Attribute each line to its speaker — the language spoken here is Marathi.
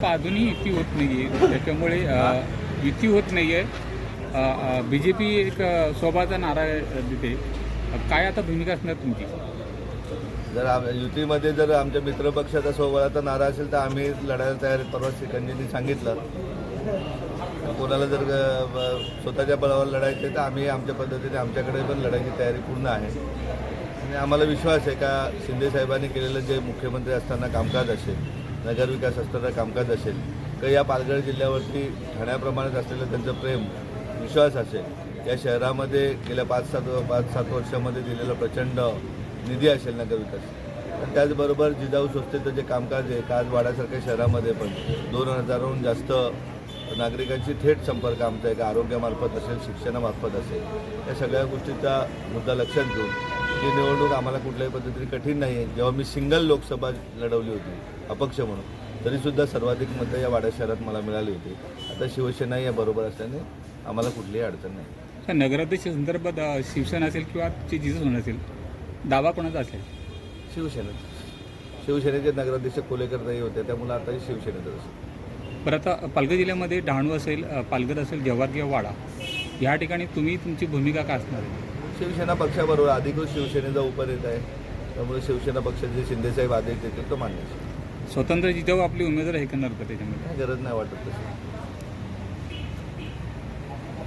Speaker 1: अजूनही युती होत नाही आहे त्याच्यामुळे युती होत नाही आहे बी जे पी एक स्वभाचा नारा देते. काय आता भूमिका असणार तुमची?
Speaker 2: जर आम युतीमध्ये जर आमच्या मित्रपक्षाचा सोबळाचा नारा असेल तर आम्ही लढायला तयार परवा शिकंजींनी सांगितलं. कोणाला जर स्वतःच्या बळावर लढायचे तर आम्ही आमच्या पद्धतीने आमच्याकडे पण लढायची तयारी पूर्ण आहे. आणि आम्हाला विश्वास आहे का शिंदे साहेबांनी केलेलं जे मुख्यमंत्री असताना कामकाज असेल नगरविकास असताना कामकाज असेल किंवा या पालघर जिल्ह्यावरती ठाण्याप्रमाणेच असलेलं त्यांचं प्रेम विश्वास असेल. या शहरामध्ये गेल्या पाच सात पाच सात वर्षामध्ये दिलेलं प्रचंड निधी असेल नगरविकास. आणि त्याचबरोबर जिजाऊ संस्थेचं जे कामकाज आहे काजवाड्यासारख्या शहरामध्ये पण दोन हजाराहून जास्त नागरिकांशी थेट संपर्क आमचा आहे का आरोग्यामार्फत असेल शिक्षणामार्फत असेल. या सगळ्या गोष्टीचा मुद्दा लक्षात घेऊन ही निवडणूक आम्हाला कुठल्याही पद्धतीने कठीण नाही आहे. जेव्हा मी सिंगल लोकसभा लढवली होती अपक्ष म्हणून तरीसुद्धा सर्वाधिक मतं या वाड्या शहरात मला मिळाली होती. आता शिवसेना या बरोबर असल्याने आम्हाला कुठलीही अडचण नाही.
Speaker 1: तर नगराध्यक्ष संदर्भात शिवसेना असेल किंवा जिजस होणार असेल दावा कोणाचा असेल?
Speaker 2: शिवसेना. शिवसेनेचे नगराध्यक्ष कोलेकरताई होते त्यामुळे आताही शिवसेनेचं असेल.
Speaker 1: बरं आता पालघर जिल्ह्यामध्ये डहाणू असेल पालघर असेल जव्हार किंवा वाडा या ठिकाणी तुम्ही तुमची भूमिका काय असणार आहे?
Speaker 2: शिवसेना पक्षाबरोबर अधिकृत शिवसेनेचा उपर येत आहे. त्यामुळे शिवसेना पक्षाचे शिंदेसाहेब आदेश देतील तो मान्य.
Speaker 1: स्वतंत्र जिजाऊ आपली उमेदवार हे करणार का त्याच्यामध्ये?
Speaker 2: गरज नाही वाटत तशी.